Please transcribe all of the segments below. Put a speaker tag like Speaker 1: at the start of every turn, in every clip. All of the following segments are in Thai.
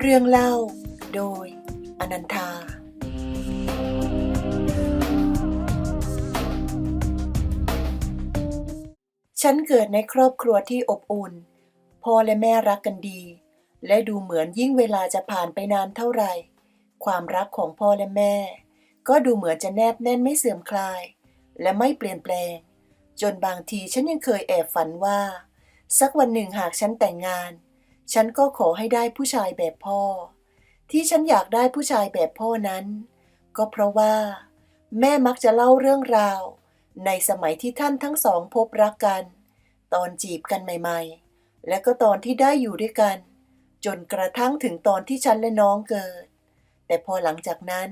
Speaker 1: เรื่องเล่า โดย อนันทา ฉันเกิดในครอบครัวที่อบอุ่น พ่อและแม่รักกันดี และดูเหมือนยิ่งเวลาจะผ่านไปนานเท่าไหร่ ความรักของพ่อและแม่ ก็ดูเหมือนจะแนบแน่นไม่เสื่อมคลาย และไม่เปลี่ยนแปลง จนบางทีฉันยังเคยแอบฝันว่า สักวันหนึ่งหากฉันแต่งงาน ฉันก็ขอให้ได้ผู้ชายแบบพ่อ ที่ฉันอยากได้ผู้ชายแบบพ่อนั้น ก็เพราะว่า แม่มักจะเล่าเรื่องราว ในสมัยที่ท่านทั้งสองพบรักกัน ตอนจีบกันใหม่ ๆ และก็ตอนที่ได้อยู่ด้วยกัน จนกระทั่งถึงตอนที่ฉันและน้องเกิด แต่พอหลังจากนั้น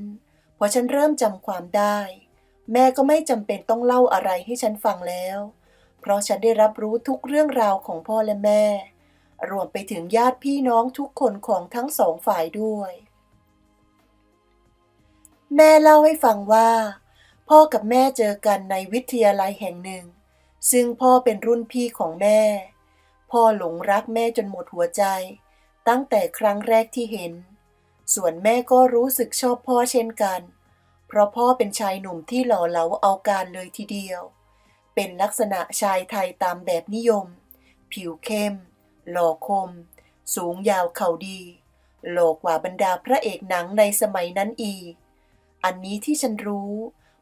Speaker 1: พอฉันเริ่มจำความได้ แม่ก็ไม่จำเป็นต้องเล่าอะไรให้ฉันฟังแล้ว เพราะฉันได้รับรู้ทุกเรื่องราวของพ่อและแม่ รวมไปถึงญาติพี่น้องทุกคนของทั้งสองฝ่ายด้วย แม่เล่าให้ฟังว่า พ่อกับแม่เจอกันในวิทยาลัยแห่งหนึ่ง ซึ่งพ่อเป็นรุ่นพี่ของแม่ พ่อหลงรักแม่จนหมดหัวใจ ตั้งแต่ครั้งแรกที่เห็น ส่วนแม่ก็รู้สึกชอบพ่อเช่นกัน เพราะพ่อเป็นชายหนุ่มที่หล่อเหลาเอาการเลยทีเดียว เป็นลักษณะชายไทยตามแบบนิยม ผิวเข้ม หล่อคม สูงยาวเข่าดี หล่อกว่าบรรดาพระเอกหนังในสมัยนั้นอีก อันนี้ที่ฉันรู้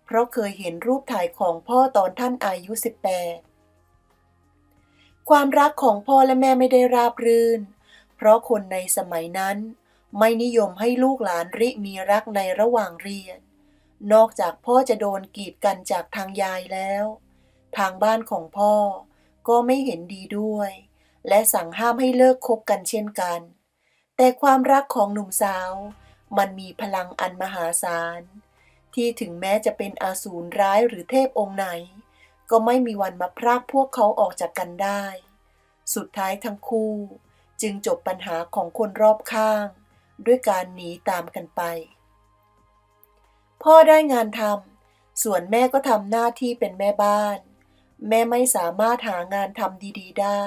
Speaker 1: เพราะเคยเห็นรูปถ่ายของพ่อตอนท่านอายุ 18 ความรักของพ่อและแม่ไม่ได้ราบรื่น เพราะคนในสมัยนั้น ไม่นิยมให้ลูกหลานริมีรักในระหว่างเรียน นอกจากพ่อจะโดนกีดกันจากทางยายแล้ว ทางบ้านของพ่อก็ไม่เห็นดีด้วย และสั่งห้ามให้เลิกคบกันเช่นกัน แต่ความรักของหนุ่มสาว มันมีพลังอันมหาศาล ที่ถึงแม้จะเป็นอาสูรร้ายหรือเทพองค์ไหน ก็ไม่มีวันมาพรากพวกเขาออกจากกันได้ สุดท้ายทั้งคู่ จึงจบปัญหาของคนรอบข้าง ด้วยการหนีตามกันไป พ่อได้งานทำส่วนแม่ก็ทำหน้าที่เป็นแม่บ้าน แม่ไม่สามารถหางานทำดี ๆ ได้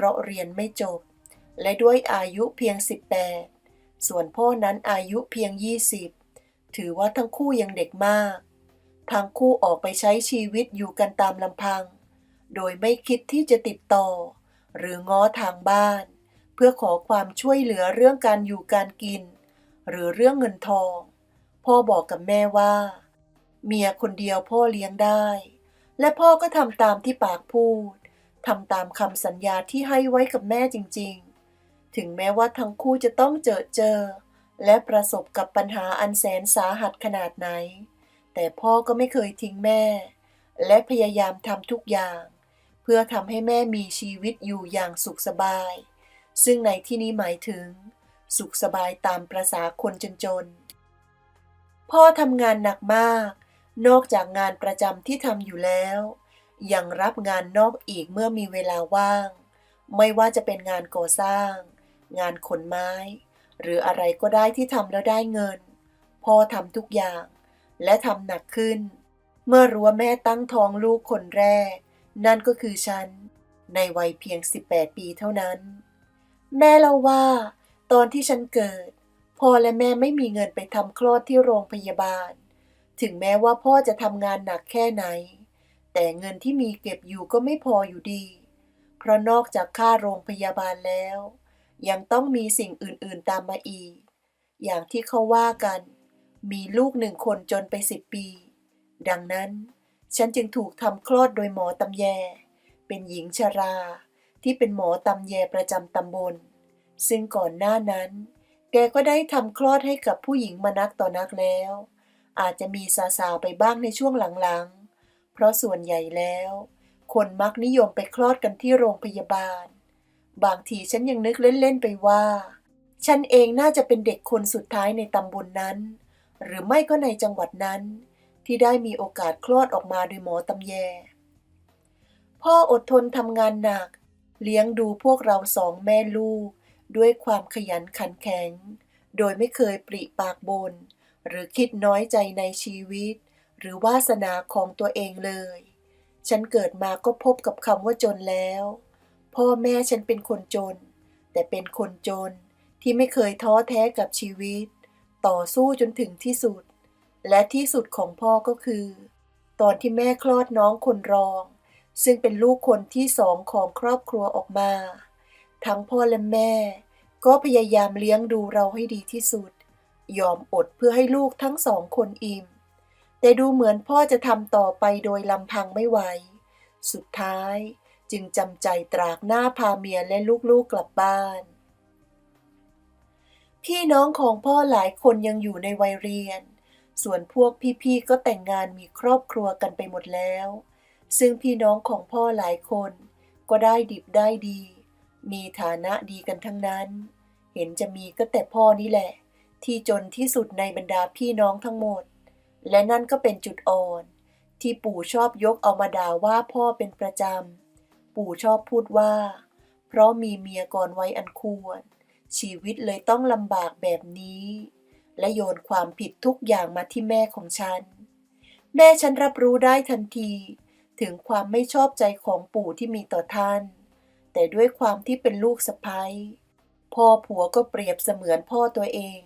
Speaker 1: เพราะเรียนไม่จบ และด้วยอายุเพียง 18 ส่วนพ่อนั้นอายุเพียง 20 ถือว่าทั้งคู่ยังเด็กมาก ทั้งคู่ออกไปใช้ชีวิตอยู่กันตามลำพัง โดยไม่คิดที่จะติดต่อ หรือง้อทางบ้าน เพื่อขอความช่วยเหลือเรื่องการอยู่การกิน หรือเรื่องเงินทอง พ่อบอกกับแม่ว่า เมียคนเดียวพ่อเลี้ยงได้ และพ่อก็ทำตามที่ปากพูด ทำตามคำสัญญาที่ให้ไว้กับแม่จริงๆ ถึงแม้ว่าทั้งคู่จะต้องเจอเจอ และประสบกับปัญหาอันแสนสาหัสขนาดไหน แต่พ่อก็ไม่เคยทิ้งแม่ และพยายามทำทุกอย่าง เพื่อทำให้แม่มีชีวิตอยู่อย่างสุขสบาย ซึ่งในที่นี้หมายถึง สุขสบายตามประษาคนจนๆ พ่อทำงานหนักมาก นอกจากงานประจำที่ทำอยู่แล้ว ยังรับงานนอกอีกเมื่อมีเวลาว่าง ไม่ว่าจะเป็นงานก่อสร้าง งานขนไม้ หรืออะไรก็ได้ที่ทำแล้วได้เงิน พ่อทำทุกอย่าง และทำหนักขึ้น เมื่อรู้ว่าแม่ตั้งท้องลูกคนแรก นั่นก็คือฉัน ในวัยเพียง 18 ปีเท่านั้น แม่เล่าว่า ตอนที่ฉันเกิด พ่อและแม่ไม่มีเงินไปทำคลอดที่โรงพยาบาล ถึงแม้ว่าพ่อจะทำงานหนักแค่ไหน แต่เงินที่มีเก็บอยู่ก็ไม่พออยู่ดี เพราะนอกจากค่าโรงพยาบาลแล้ว ยังต้องมีสิ่งอื่นๆตามมาอีก อย่างที่เขาว่ากัน มีลูกหนึ่งคนจนไปสิบปี ดังนั้น ฉันจึงถูกทำคลอดโดยหมอตำแย เป็นหญิงชรา ที่เป็นหมอตำแยประจำตำบล ซึ่งก่อนหน้านั้น แกก็ได้ทำคลอดให้กับผู้หญิงมานักต่อนักแล้ว อาจจะมีสาสาวๆไปบ้างในช่วงหลังๆ ราะส่วนใหญ่แล้ว คนมักนิยมไปคลอดกันที่โรงพยาบาล บางทีฉันยังนึกเล่น ๆ ไปว่า ฉันเองน่าจะเป็นเด็กคนสุดท้ายในตำบลนนั้น หรือไม่ก็ในจังหวัดนั้น ที่ได้มีโอกาสคลอดออกมาโดยหมอตำแย พ่ออดทนทำงานหนัก เลี้ยงดูพวกเราสองแม่ลูก ด้วยความขยันขันแข็ง โดยไม่เคยปริปากบน หรือคิดน้อยใจในชีวิต หรือวาสนาของตัวเองเลย ฉันเกิดมาก็พบกับคำว่าจนแล้ว พ่อแม่ฉันเป็นคนจน แต่เป็นคนจนที่ไม่เคยท้อแท้กับชีวิต ต่อสู้จนถึงที่สุด และที่สุดของพ่อก็คือ ตอนที่แม่คลอดน้องคนรอง ซึ่งเป็นลูกคนที่สองของครอบครัวออกมา ทั้งพ่อและแม่ ก็พยายามเลี้ยงดูเราให้ดีที่สุด ยอมอดเพื่อให้ลูกทั้งสองคนอิ่ม แต่ดูเหมือนพ่อจะทำต่อไปโดยลำพังไม่ไหว สุดท้ายจึงจำใจตรากหน้าพาเมียและลูกๆกลับบ้าน พี่น้องของพ่อหลายคนยังอยู่ในวัยเรียน ส่วนพวกพี่ๆก็แต่งงานมีครอบครัวกันไปหมดแล้ว ซึ่งพี่น้องของพ่อหลายคน ก็ได้ดิบได้ดี มีฐานะดีกันทั้งนั้น เห็นจะมีก็แต่พ่อนี่แหละ ที่จนที่สุดในบรรดาพี่น้องทั้งหมด และนั่นก็เป็นจุดอ่อน ที่ปู่ชอบยกเอามาด่าว่าพ่อเป็นประจำ ปู่ชอบพูดว่า เพราะมีเมียก่อนไว้อันควร ชีวิตเลยต้องลำบากแบบนี้ และโยนความผิดทุกอย่างมาที่แม่ของฉัน แม่ฉันรับรู้ได้ทันที ถึงความไม่ชอบใจของปู่ที่มีต่อท่าน แต่ด้วยความที่เป็นลูกสะใภ้พ่อผัวก็เปรียบเสมือนพ่อตัวเอง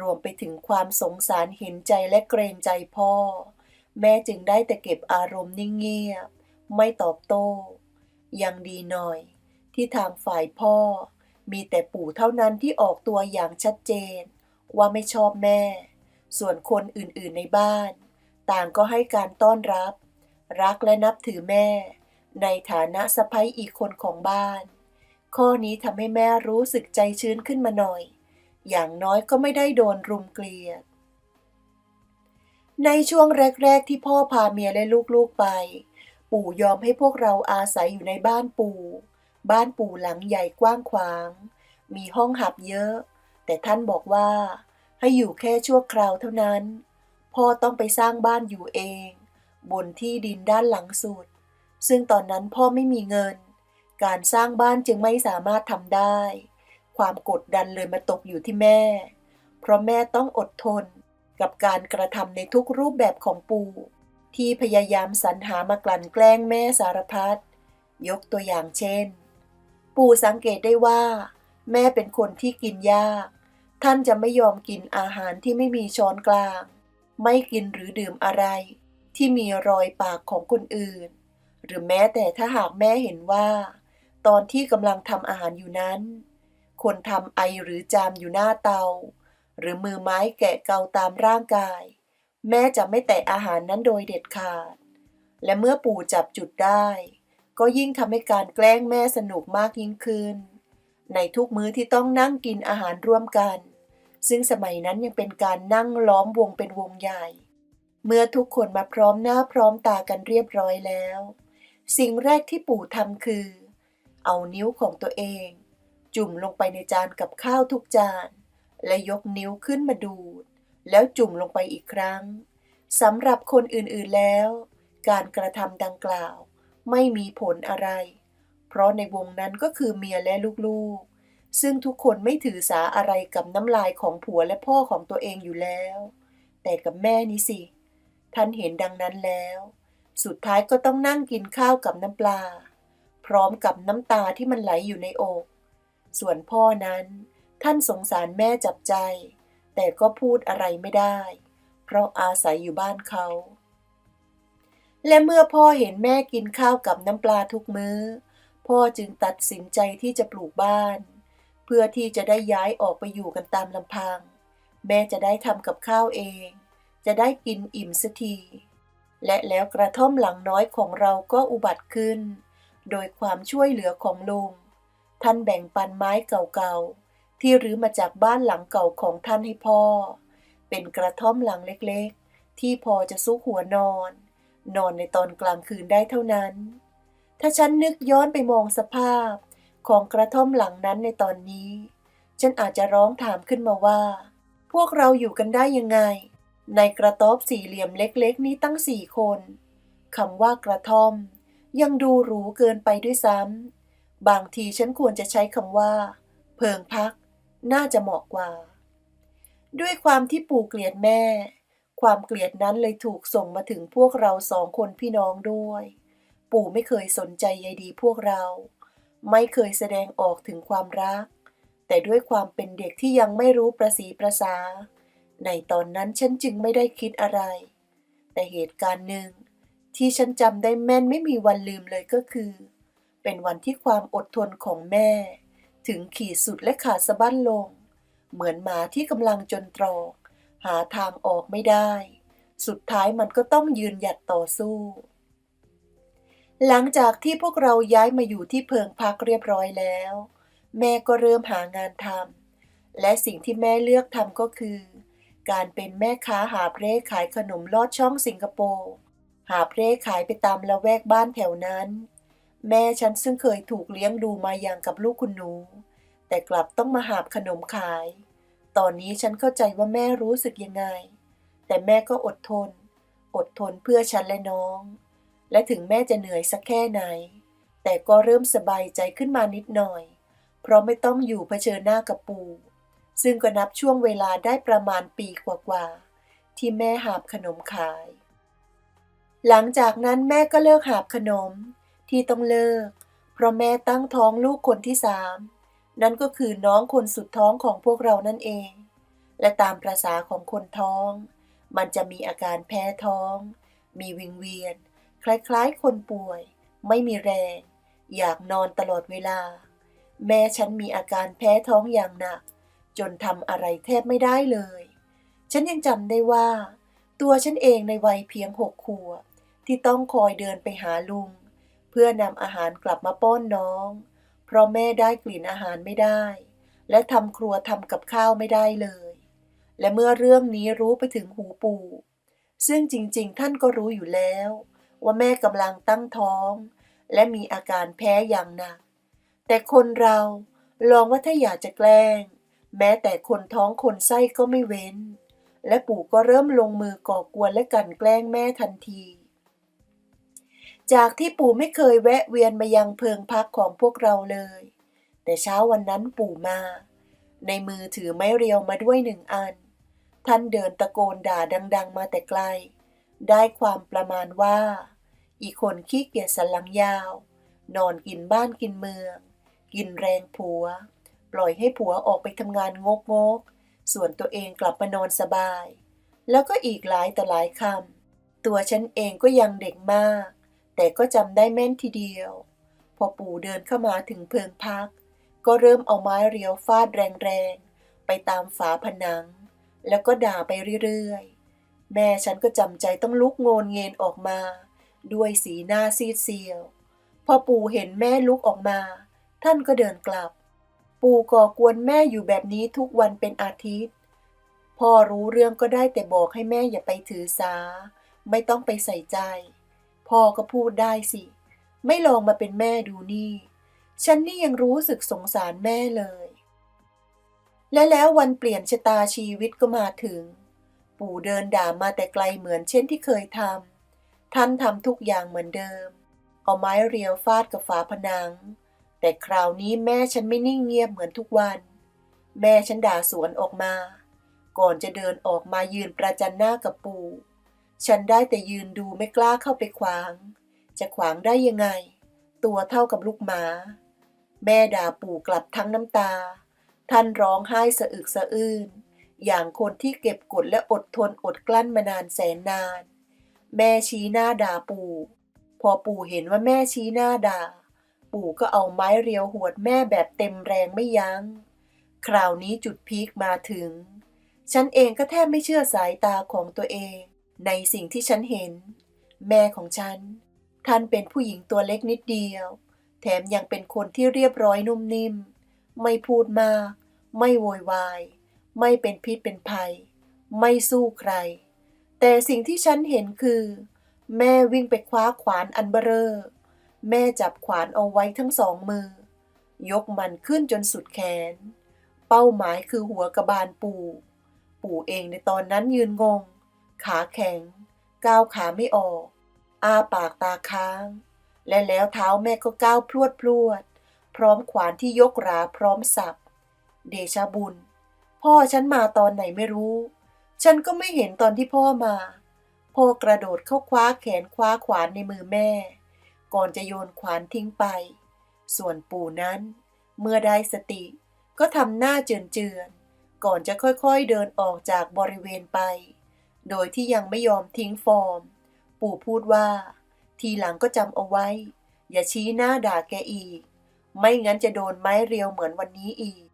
Speaker 1: รวมไปถึงความสงสารเห็นใจและเกรงใจพ่อ แม่จึงได้แต่เก็บอารมณ์นิ่งเงียบ ไม่ตอบโต้ ยังดีหน่อย ที่ทางฝ่ายพ่อ มีแต่ปู่เท่านั้นที่ออกตัวอย่างชัดเจน ว่าไม่ชอบแม่ ส่วนคนอื่นๆในบ้าน ต่างก็ให้การต้อนรับ รักและนับถือแม่ ในฐานะสะใภ้อีกคนของบ้าน ข้อนี้ทำให้แม่รู้สึกใจชื้นขึ้นมาหน่อย อย่างน้อยก็ไม่ได้โดนรุมเกลียด ในช่วงแรก ๆ ที่พ่อพาเมียและลูกๆไป ปู่ยอมให้พวกเราอาศัยอยู่ในบ้านปู่ บ้านปู่หลังใหญ่กว้างขวาง มีห้องหับเยอะ แต่ท่านบอกว่า ให้อยู่แค่ชั่วคราวเท่านั้น พ่อต้องไปสร้างบ้านอยู่เอง บนที่ดินด้านหลังสุด ซึ่งตอนนั้นพ่อไม่มีเงิน การสร้างบ้านจึงไม่สามารถทำได้ ความกดดันเลยมาตกอยู่ที่แม่ เพราะแม่ต้องอดทนกับการกระทำในทุกรูปแบบของปู่ ที่พยายามสรรหามากลั่นแกล้งแม่สารพัดยกตัวอย่างเช่น ปู่สังเกตได้ว่า แม่เป็นคนที่กินยาก ท่านจะไม่ยอมกินอาหารที่ไม่มีช้อนกลาง ไม่กินหรือดื่มอะไร ที่มีรอยปากของคนอื่น หรือแม้แต่ถ้าหากแม่เห็นว่า ตอนที่กำลังทำอาหารอยู่นั้น คนทำไอหรือจามอยู่หน้าเตา หรือมือไม้แกะเกาตามร่างกาย แม่จะไม่แตะอาหารนั้นโดยเด็ดขาด และเมื่อปู่จับจุดได้ ก็ยิ่งทำให้การแกล้งแม่สนุกมากยิ่งขึ้น ในทุกมื้อที่ต้องนั่งกินอาหารร่วมกัน ซึ่งสมัยนั้นยังเป็นการนั่งล้อมวงเป็นวงใหญ่ เมื่อทุกคนมาพร้อมหน้าพร้อมตากันเรียบร้อยแล้ว สิ่งแรกที่ปู่ทำคือ เอานิ้วของตัวเอง จุ่มลงไปในจานกับข้าวทุกจาน และยกนิ้วขึ้นมาดูด แล้วจุ่มลงไปอีกครั้งสำหรับคนอื่นๆแล้ว การกระทำดังกล่าว ไม่มีผลอะไร เพราะในวงนั้นก็คือเมียและลูกๆ ซึ่งทุกคนไม่ถือสาอะไรกับน้ำลายของผัวและพ่อของตัวเองอยู่แล้ว แต่กับแม่นี่สิ ท่านเห็นดังนั้นแล้ว สุดท้ายก็ต้องนั่งกินข้าวกับน้ำปลา พร้อมกับน้ำตาที่มันไหลอยู่ในอก ส่วนพ่อนั้น ท่านสงสารแม่จับใจ แต่ก็พูดอะไรไม่ได้ เพราะอาศัยอยู่บ้านเขา และเมื่อพ่อเห็นแม่กินข้าวกับน้ำปลาทุกมื้อ พ่อจึงตัดสินใจที่จะปลูกบ้าน เพื่อที่จะได้ย้ายออกไปอยู่กันตามลำพัง แม่จะได้ทำกับข้าวเอง จะได้กินอิ่มสักทีและแล้วกระท่อมหลังน้อยของเราก็อุบัติขึ้น โดยความช่วยเหลือของลุง ท่านแบ่งปันไม้เก่าๆ ที่รื้อมาจากบ้านหลังเก่าของท่านให้พ่อ เป็นกระท่อมหลังเล็กๆ ที่พอจะซุกหัวนอน นอนในตอนกลางคืนได้เท่านั้น ถ้าฉันนึกย้อนไปมองสภาพของกระท่อมหลังนั้นในตอนนี้ ฉันอาจจะร้องถามขึ้นมาว่า พวกเราอยู่กันได้ยังไง ในกระต๊อบสี่เหลี่ยมเล็กๆ นี้ตั้งสี่คนคำว่ากระท่อม ยังดูหรูเกินไปด้วยซ้ำ บางทีฉันควรจะใช้คำว่า เพิงพัก น่าจะเหมาะกว่า ด้วยความที่ปู่เกลียดแม่ ความเกลียดนั้นเลยถูกส่งมาถึงพวกเราสองคนพี่น้องด้วย ปู่ไม่เคยสนใจใยดีพวกเรา ไม่เคยแสดงออกถึงความรัก แต่ด้วยความเป็นเด็กที่ยังไม่รู้ประสีประสา ในตอนนั้นฉันจึงไม่ได้คิดอะไร แต่เหตุการณ์หนึ่งที่ฉันจำได้แม่นไม่มีวันลืมเลยก็คือ เป็นวันที่ความอดทนของแม่ ถึงขีดสุดและขาดสะบั้นลง เหมือนหมาที่กำลังจนตรอกหาทางออกไม่ได้ สุดท้ายมันก็ต้องยืนหยัดต่อสู้ หลังจากที่พวกเราย้ายมาอยู่ที่เพิงพักเรียบร้อยแล้ว แม่ก็เริ่มหางานทำและสิ่งที่แม่เลือกทำก็คือ การเป็นแม่ค้าหาเร่ขายขนมลอดช่องสิงคโปร์หาเร่ขายไปตามละแวกบ้านแถวนั้น แม่ฉันซึ่งเคยถูกเลี้ยงดูมาอย่างกับลูกคุณหนู แต่กลับต้องมาหาบขนมขาย ตอนนี้ฉันเข้าใจว่าแม่รู้สึกยังไง แต่แม่ก็อดทน อดทนเพื่อฉันและน้อง และถึงแม่จะเหนื่อยสักแค่ไหน แต่ก็เริ่มสบายใจขึ้นมานิดหน่อย เพราะไม่ต้องอยู่เผชิญหน้ากับปู่ซึ่งก็นับช่วงเวลาได้ประมาณปีกว่าๆที่แม่หาบขนมขาย หลังจากนั้นแม่ก็เลิกหาบขนม ที่ต้องเลิก เพราะแม่ตั้งท้องลูกคนที่สามนั่นก็คือน้องคนสุดท้องของพวกเรานั่นเอง และตามประษาของคนท้อง มันจะมีอาการแพ้ท้อง มีวิงเวียน คล้ายๆ คนป่วย ไม่มีแรง อยากนอนตลอดเวลา แม่ฉันมีอาการแพ้ท้องอย่างหนัก จนทำอะไรแทบไม่ได้เลย ฉันยังจำได้ว่า ตัวฉันเองในวัยเพียงหกขวบที่ต้องคอยเดินไปหาลุง เพื่อนำอาหารกลับมาป้อนน้อง เพราะแม่ได้กลิ่นอาหารไม่ได้ และทำครัวทำกับข้าวไม่ได้เลย และเมื่อเรื่องนี้รู้ไปถึงหูปู่ ซึ่งจริงๆ ท่านก็รู้อยู่แล้ว ว่าแม่กำลังตั้งท้อง และมีอาการแพ้อย่างหนัก แต่คนเราลองว่าถ้าอยากจะแกล้ง แม้แต่คนท้องคนไส้ก็ไม่เว้น และปู่ก็เริ่มลงมือก่อกวนและกันแกล้งแม่ทันที จากที่ปู่ไม่เคยแวะเวียนมายังเพิงพักของพวกเราเลย แต่เช้าวันนั้นปู่มา ในมือถือไม้เรียวมาด้วยหนึ่งอัน ท่านเดินตะโกนด่าดัง ๆ มาแต่ไกล ได้ความประมาณว่า อีกคนขี้เกียจสันหลังยาว นอนกินบ้านกินเมือง กินแรงผัว ปล่อยให้ผัวออกไปทำงานงกงกส่วนตัวเองกลับมานอนสบาย แล้วก็อีกหลายต่อหลายคำตัวฉันเองก็ยังเด็กมาก แต่ก็จำได้แม่นทีเดียว พอปู่เดินเข้ามาถึงเพิงพัก ก็เริ่มเอาไม้เรียวฟาดแรงๆ ไปตามฝาผนัง แล้วก็ด่าไปเรื่อยๆ แม่ฉันก็จำใจต้องลุกโงนเงินออกมา ด้วยสีหน้าซีดเซียว พอปู่เห็นแม่ลุกออกมา ท่านก็เดินกลับ ปู่ก่อกวนแม่อยู่แบบนี้ทุกวันเป็นอาทิตย์ พ่อรู้เรื่องก็ได้แต่บอกให้แม่อย่าไปถือสา ไม่ต้องไปใส่ใจ พ่อก็พูดได้สิ ไม่ลองมาเป็นแม่ดูนี่ ฉันนี่ยังรู้สึกสงสารแม่เลย และแล้ววันเปลี่ยนชะตาชีวิตก็มาถึง ปู่เดินด่ามาแต่ไกลเหมือนเช่นที่เคยทำท่านทำทุกอย่างเหมือนเดิม เอาไม้เรียวฟาดกับฝาผนัง แต่คราวนี้แม่ฉันไม่นิ่งเงียบเหมือนทุกวัน แม่ฉันด่าสวนออกมา ก่อนจะเดินออกมายืนประจันหน้ากับปู่ ฉันได้แต่ยืนดูไม่กล้าเข้าไปขวาง จะขวางได้ยังไง ตัวเท่ากับลูกหมา แม่ด่าปู่กลับทั้งน้ำตา ท่านร้องไห้สะอึกสะอื้น อย่างคนที่เก็บกดและอดทนอดกลั้นมานานแสนนาน แม่ชี้หน้าด่าปู่ พอปู่เห็นว่าแม่ชี้หน้าด่า ปู่ก็เอาไม้เรียวหวดแม่แบบเต็มแรงไม่ยัง้ง คราวนี้จุดพีคมาถึง ฉันเองก็แทบไม่เชื่อสายตาของตัวเอง ในสิ่งที่ฉันเห็น แม่ของฉัน ท่านเป็นผู้หญิงตัวเล็กนิดเดียว แถมยังเป็นคนที่เรียบร้อยนุ่มนิ่ม ไม่พูดมาก ไม่โวยวาย ไม่เป็นพิษเป็นภัย ไม่สู้ใคร แต่สิ่งที่ฉันเห็นคือ แม่วิ่งไปคว้าขวานอันเบอเรอแม่จับขวานเอาไว้ทั้งสองมือ ยกมันขึ้นจนสุดแขน เป้าหมายคือหัวกระบาลปู่ ปู่เองในตอนนั้นยืนงง ขาแข็ง ก้าวขาไม่ออก อ้าปากตาค้าง และแล้วเท้าแม่ก็ก้าวพรวดพรวด พร้อมขวานที่ยกราพร้อมสับ เดชะบุญ พ่อฉันมาตอนไหนไม่รู้ ฉันก็ไม่เห็นตอนที่พ่อมา พ่อกระโดดเข้าคว้าแขนคว้าขวานในมือแม่ ก่อนจะโยนขวานทิ้งไป ส่วนปู่นั้น เมื่อได้สติก็ทำหน้าเจือนๆก่อนจะค่อยๆเดินออกจากบริเวณไป โดยที่ยังไม่ยอมทิ้งฟอร์ม ปู่พูดว่า ทีหลังก็จำเอาไว้ อย่าชี้หน้าด่าแกอีก ไม่งั้นจะโดนไม้เรียวเหมือนวันนี้อีก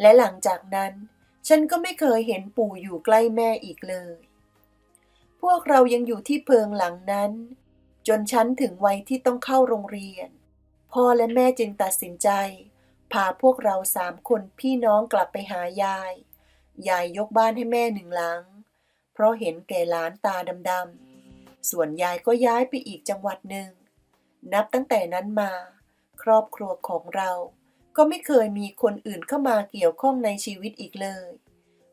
Speaker 1: และหลังจากนั้น ฉันก็ไม่เคยเห็นปู่อยู่ใกล้แม่อีกเลย พวกเรายังอยู่ที่เพิงหลังนั้น จนฉันถึงวัยที่ต้องเข้าโรงเรียน พ่อและแม่จึงตัดสินใจ พาพวกเราสามคนพี่น้องกลับไปหายาย ยายยกบ้านให้แม่หนึ่งหลัง ราะเห็นแก่หลานตาดำๆ ส่วนยายก็ย้ายไปอีกจังหวัดหนึ่ง นับตั้งแต่นั้นมา ครอบครัวของเรา ก็ไม่เคยมีคนอื่นเข้ามาเกี่ยวข้องในชีวิตอีกเลย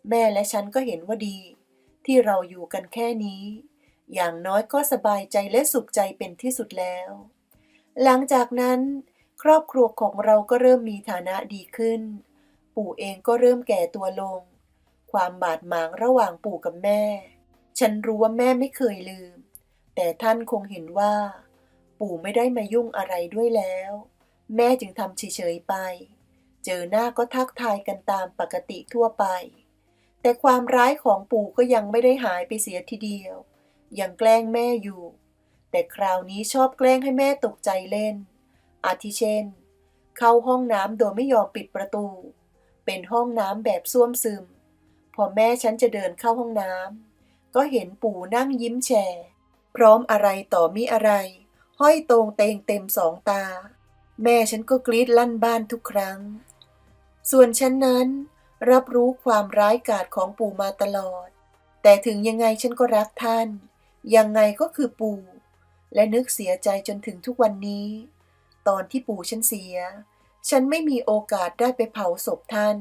Speaker 1: แม่และฉันก็เห็นว่าดี ที่เราอยู่กันแค่นี้ อย่างน้อยก็สบายใจและสุขใจเป็นที่สุดแล้ว หลังจากนั้น ครอบครัวของเราก็เริ่มมีฐานะดีขึ้น ปู่เองก็เริ่มแก่ตัวลง ความบาดหมางระหว่างปู่กับแม่ ฉันรู้ว่าแม่ไม่เคยลืม แต่ท่านคงเห็นว่า ปู่ไม่ได้มายุ่งอะไรด้วยแล้ว แม่จึงทำเฉยๆไป เจอหน้าก็ทักทายกันตามปกติทั่วไป แต่ความร้ายของปู่ก็ยังไม่ได้หายไปเสียทีเดียว ยังแกล้งแม่อยู่ แต่คราวนี้ชอบแกล้งให้แม่ตกใจเล่น อาทิเช่น เข้าห้องน้ำโดยไม่ยอมปิดประตูเป็นห้องน้ำแบบซ่วมซึม พอแม่ฉันจะเดินเข้าห้องน้ำก็เห็นปู่นั่งยิ้มแฉ่พร้อมอะไรต่อมิอะไร ห้อยตรงเตงเต็มสองตา แม่ฉันก็กรีดลั่นบ้านทุกครั้ง ส่วนฉันนั้น รับรู้ความร้ายกาจของปู่มาตลอด แต่ถึงยังไงฉันก็รักท่าน ยังไงก็คือปู่ และนึกเสียใจจนถึงทุกวันนี้ ตอนที่ปู่ฉันเสีย ฉันไม่มีโอกาสได้ไปเผาศพท่าน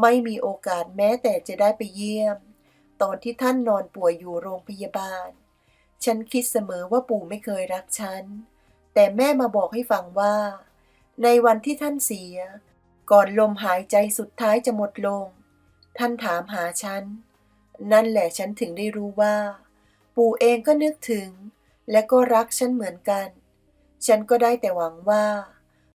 Speaker 1: ไม่มีโอกาสแม้แต่จะได้ไปเยี่ยม ตอนที่ท่านนอนป่วยอยู่โรงพยาบาล ฉันคิดเสมอว่าปู่ไม่เคยรักฉัน แต่แม่มาบอกให้ฟังว่า ในวันที่ท่านเสีย ก่อนลมหายใจสุดท้ายจะหมดลง ท่านถามหาฉัน นั่นแหละฉันถึงได้รู้ว่า ปู่เองก็นึกถึง และก็รักฉันเหมือนกัน ฉันก็ได้แต่หวังว่า